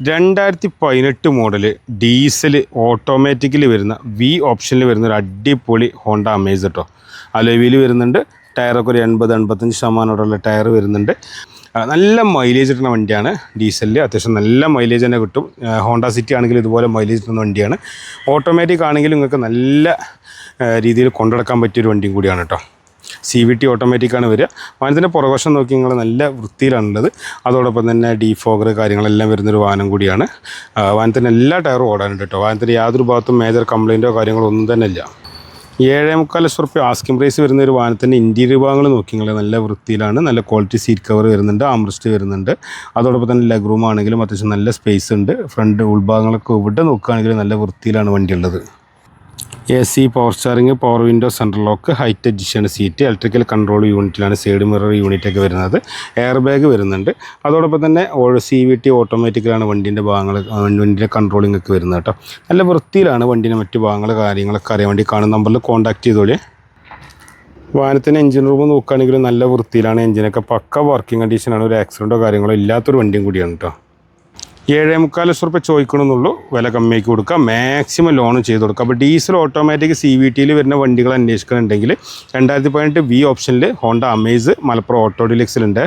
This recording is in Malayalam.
രണ്ടായിരത്തി പതിനെട്ട് മോഡൽ ഡീസൽ ഓട്ടോമാറ്റിക്കിൽ വരുന്ന വി ഓപ്ഷനിൽ വരുന്ന ഒരു അടിപൊളി ഹോണ്ട അമേസ് കേട്ടോ അലോവിയിൽ വരുന്നുണ്ട്. ടയറൊക്കെ ഒരു എൺപത് എൺപത്തഞ്ച് ശതമാനോടുള്ള ടയർ വരുന്നുണ്ട്. നല്ല മൈലേജ് ഇടുന്ന വണ്ടിയാണ് ഡീസലിൽ അത്യാവശ്യം നല്ല മൈലേജ് തന്നെ കിട്ടും. ഹോണ്ട സിറ്റി ആണെങ്കിലും ഇതുപോലെ മൈലേജ് ഇടുന്ന വണ്ടിയാണ്. ഓട്ടോമാറ്റിക് ആണെങ്കിലും നിങ്ങൾക്ക് നല്ല രീതിയിൽ കൊണ്ടുനടക്കാൻ പറ്റിയൊരു വണ്ടിയും കൂടിയാണ് കേട്ടോ സി വി ടി ഓട്ടോമാറ്റിക്കാണ് വരിക. വാഹനത്തിന്റെ പുറകോശം നോക്കി നിങ്ങൾ നല്ല വൃത്തിയിലാണുള്ളത്. അതോടൊപ്പം തന്നെ ഡീഫോഗർ കാര്യങ്ങളെല്ലാം വരുന്നൊരു വാഹനം കൂടിയാണ്. വാഹനത്തിന്റെ എല്ലാ ടയറും ഓടാനുണ്ട് കേട്ടോ. വാഹനത്തിന്റെ യാതൊരു ഭാഗത്തും മേജർ കംപ്ലൈന്റോ കാര്യങ്ങളോ ഒന്നും തന്നെ ഇല്ല. ഏഴേ മുക്കാൽ ലക്ഷം റുപ്യ ആസ്കിംഗ് പ്രൈസ് വരുന്ന ഒരു വാഹനത്തിന്റെ ഇന്റീരിയർ ഭാഗങ്ങൾ നോക്കി നിങ്ങൾ നല്ല വൃത്തിയിലാണ്. നല്ല ക്വാളിറ്റി സീറ്റ് കവർ വരുന്നുണ്ട് ആംറസ്റ്റ് വരുന്നുണ്ട്. അതോടൊപ്പം തന്നെ ലെഗ് റൂം ആണെങ്കിലും അത്യാവശ്യം നല്ല സ്പേസ് ഉണ്ട്. ഫ്രണ്ട് ഉൾഭാഗങ്ങളൊക്കെ ഇവിടെ നോക്കുകയാണെങ്കിൽ നല്ല വൃത്തിയിലാണ് വണ്ടി ഉള്ളത് A C power steering power window central lock height അഡ്ജസ്റ്റാണ് seat electrical control യൂണിറ്റിലാണ് സൈഡ് മിറർ യൂണിറ്റ് ഒക്കെ വരുന്നത്. എയർ ബാഗ് വരുന്നുണ്ട്. അതോടൊപ്പം തന്നെ സി വി ടി ഓട്ടോമാറ്റിക്കലാണ് വണ്ടീന്റെ ഭാഗങ്ങൾ വണ്ടിന്റെ കൺട്രോളിംഗ് ഒക്കെ വരുന്നത് കേട്ടോ. നല്ല വൃത്തിയിലാണ് വണ്ടീന്റെ മറ്റു ഭാഗങ്ങൾ കാര്യങ്ങളൊക്കെ അറിയാൻ വേണ്ടി കാണുന്ന നമ്പറിൽ കോൺടാക്ട് ചെയ്തോളി. വാഹനത്തിന്റെ എഞ്ചിൻ റൂം നോക്കുകയാണെങ്കിൽ നല്ല വൃത്തിയിലാണ്. എഞ്ചിനൊക്കെ പക്ക വർക്കിംഗ് കണ്ടീഷനാണ് ഒരു ആക്സിഡന്റോ കാര്യങ്ങളോ ഇല്ലാത്തൊരു വണ്ടിയും കൂടിയാണ് കേട്ടോ. ഏഴേ മുക്കാൽ ലക്ഷം റുപ്യ ചോദിക്കണമെന്നുള്ളൂ. വില കമ്മിയാക്കി കൊടുക്കുക മാക്സിമം ലോൺ ചെയ്ത് കൊടുക്കുക അപ്പോൾ ഡീസൽ ഓട്ടോമാറ്റിക് സി വി ടിയിൽ വരുന്ന വണ്ടികൾ അന്വേഷിക്കുന്നുണ്ടെങ്കിൽ രണ്ടായിരത്തി പതിനെട്ട് വി ഓപ്ഷനിൽ ഹോണ്ട അമേസ് മലപ്പുറം ഓട്ടോ ഡിലക്സിലുണ്ട്